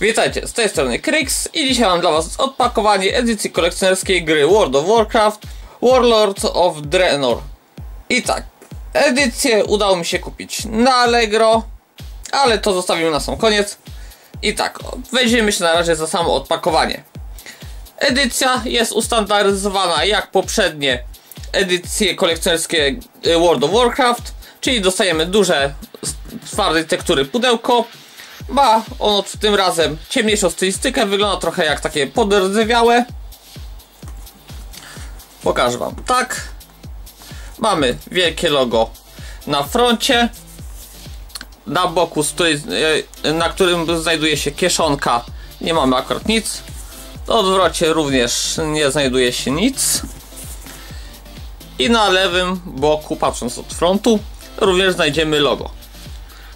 Witajcie, z tej strony Kryx i dzisiaj mam dla was odpakowanie edycji kolekcjonerskiej gry World of Warcraft Warlords of Draenor. I tak, edycję udało mi się kupić na Allegro, ale to zostawimy na sam koniec. I tak, weźmiemy się na razie za samo odpakowanie. Edycja jest ustandaryzowana jak poprzednie edycje kolekcjonerskie y, World of Warcraft, czyli dostajemy duże twardej tektury pudełko. Ma ono tym razem ciemniejszą stylistykę, wygląda trochę jak takie poderdzewiałe. Pokażę wam. Tak. Mamy wielkie logo na froncie. Na boku, y, na którym znajduje się kieszonka, nie mamy akurat nic. Na odwrocie również nie znajduje się nic. I na lewym boku, patrząc od frontu, również znajdziemy logo.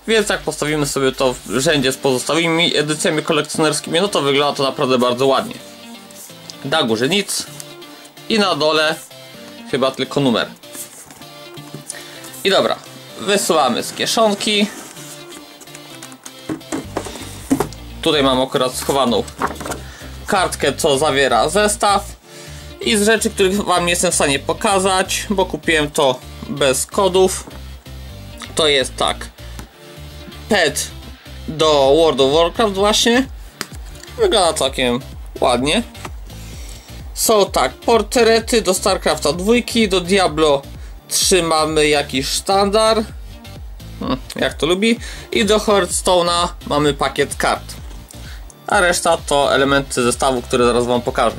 Więc jak postawimy sobie to w rzędzie z pozostałymi edycjami kolekcjonerskimi, no to wygląda to naprawdę bardzo ładnie. Na górze nic i na dole chyba tylko numer. I dobra, wysuwamy z kieszonki. Tutaj mam akurat schowaną kartkę, co zawiera zestaw. I z rzeczy, których Wam nie jestem w stanie pokazać, bo kupiłem to bez kodów, to jest tak. Pet do World of Warcraft właśnie. Wygląda całkiem ładnie. Są tak, portrety do StarCrafta 2, do Diablo trzymamy jakiś sztandar. Hmm, jak to lubi. I do Hearthstone'a mamy pakiet kart. A reszta to elementy zestawu, które zaraz Wam pokażę.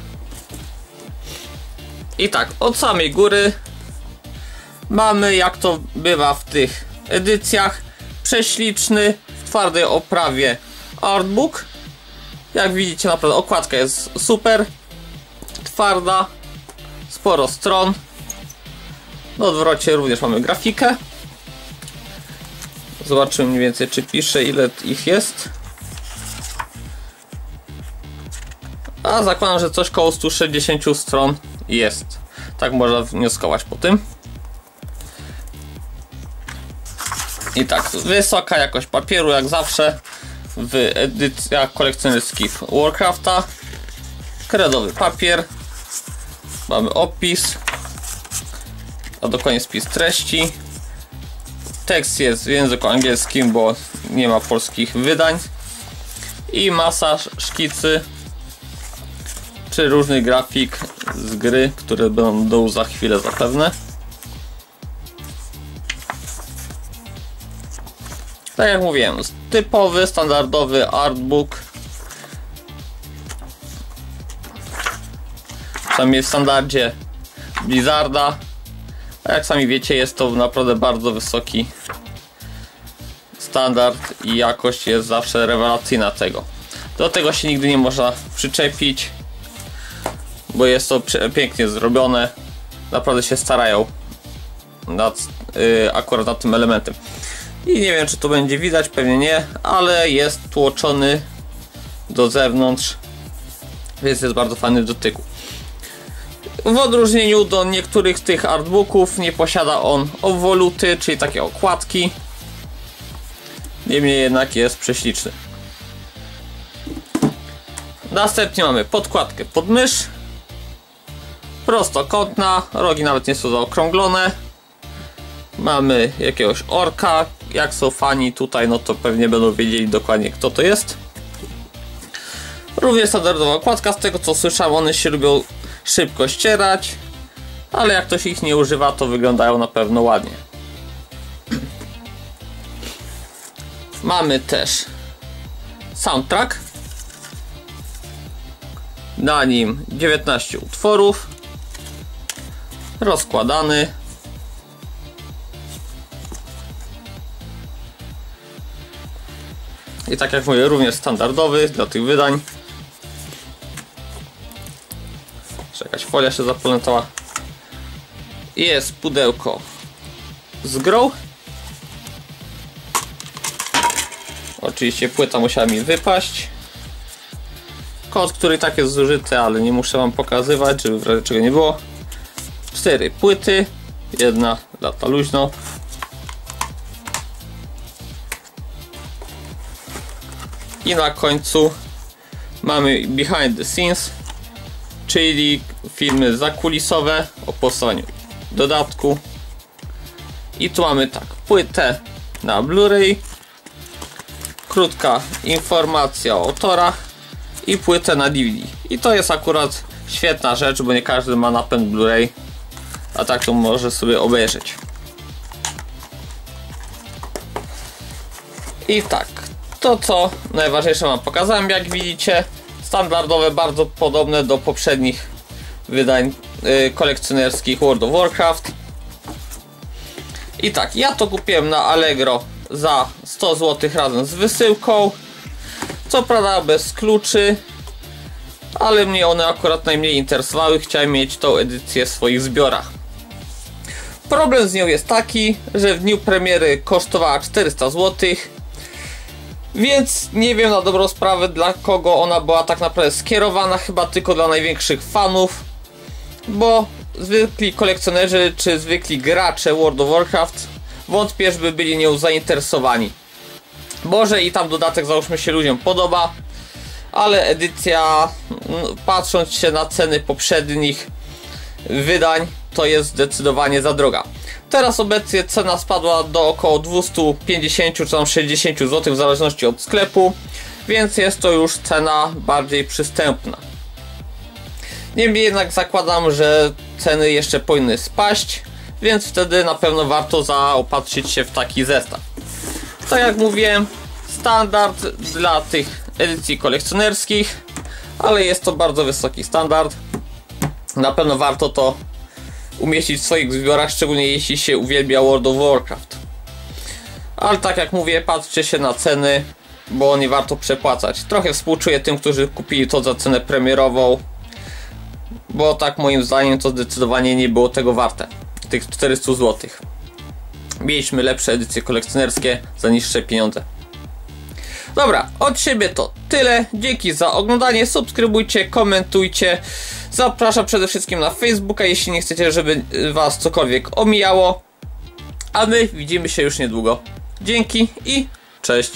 I tak, od samej góry mamy, jak to bywa w tych edycjach, prześliczny, w twardej oprawie artbook. Jak widzicie, naprawdę okładka jest super, twarda, sporo stron. Na odwrocie również mamy grafikę. Zobaczymy mniej więcej, czy pisze, ile ich jest. A zakładam, że coś koło 160 stron jest. Tak można wnioskować po tym. I tak, wysoka jakość papieru jak zawsze w edycjach kolekcjonerskich Warcrafta. Kredowy papier. Mamy opis. A dokładnie spis treści. Tekst jest w języku angielskim, bo nie ma polskich wydań. I masa szkicy czy różny grafik z gry, które będą za chwilę zapewne. Tak jak mówiłem, typowy, standardowy artbook. Przynajmniej w standardzie Blizzarda. A jak sami wiecie, jest to naprawdę bardzo wysoki standard i jakość jest zawsze rewelacyjna tego. Do tego się nigdy nie można przyczepić bo jest to pięknie zrobione. Naprawdę się starają nad, yy, akurat nad tym elementem. I nie wiem, czy to będzie widać, pewnie nie, ale jest tłoczony do zewnątrz, więc jest bardzo fajny w dotyku. W odróżnieniu do niektórych tych artbooków nie posiada on obwoluty, czyli takie okładki. Niemniej jednak jest prześliczny. Następnie mamy podkładkę pod mysz prostokątna, rogi nawet nie są zaokrąglone. Mamy jakiegoś orka, jak są fani tutaj, no to pewnie będą wiedzieli dokładnie kto to jest. Również standardowa okładka, z tego co słyszałem, one się lubią szybko ścierać, ale jak ktoś ich nie używa, to wyglądają na pewno ładnie. Mamy też soundtrack. Na nim 19 utworów rozkładany. I tak jak mówię, również standardowy dla tych wydań. Jeszcze jakaś folia się zaplątała. Jest pudełko z grą. Oczywiście płyta musiała mi wypaść. Kod, który tak jest zużyty, ale nie muszę wam pokazywać, żeby w razie czego nie było cztery płyty, jedna lata luźno. I na końcu mamy behind the scenes, czyli filmy zakulisowe o powstaniu dodatku. I tu mamy tak, płytę na Blu-ray, krótka informacja o autorach i płytę na DVD. I to jest akurat świetna rzecz, bo nie każdy ma napęd Blu-ray, a tak to może sobie obejrzeć. I tak, to co najważniejsze wam pokazałem, jak widzicie, standardowe, bardzo podobne do poprzednich wydań yy, kolekcjonerskich World of Warcraft. I tak, ja to kupiłem na Allegro za 100 zł razem z wysyłką. Co prawda bez kluczy, ale mnie one akurat najmniej interesowały. Chciałem mieć tą edycję w swoich zbiorach. Problem z nią jest taki, że w dniu premiery kosztowała 400 zł. Więc nie wiem na dobrą sprawę dla kogo ona była tak naprawdę skierowana, chyba tylko dla największych fanów, bo zwykli kolekcjonerzy czy zwykli gracze World of Warcraft wątpię, żeby byli nią zainteresowani. Może i tam dodatek załóżmy się ludziom podoba, ale edycja, patrząc się na ceny poprzednich wydań, to jest zdecydowanie za droga. Teraz obecnie cena spadła do około 250 czy tam 60 zł w zależności od sklepu, więc jest to już cena bardziej przystępna. Niemniej jednak zakładam, że ceny jeszcze powinny spaść, więc wtedy na pewno warto zaopatrzyć się w taki zestaw. Tak jak mówiłem, standard dla tych edycji kolekcjonerskich, ale jest to bardzo wysoki standard. Na pewno warto to umieścić w swoich zbiorach, szczególnie jeśli się uwielbia World of Warcraft. Ale tak jak mówię, patrzcie się na ceny, bo nie warto przepłacać. Trochę współczuję tym, którzy kupili to za cenę premierową, bo tak moim zdaniem to zdecydowanie nie było tego warte. Tych 400 zł. Mieliśmy lepsze edycje kolekcjonerskie za niższe pieniądze. Dobra, od siebie to tyle. Dzięki za oglądanie. Subskrybujcie, komentujcie. Zapraszam przede wszystkim na Facebooka, jeśli nie chcecie, żeby Was cokolwiek omijało. A my widzimy się już niedługo. Dzięki i cześć.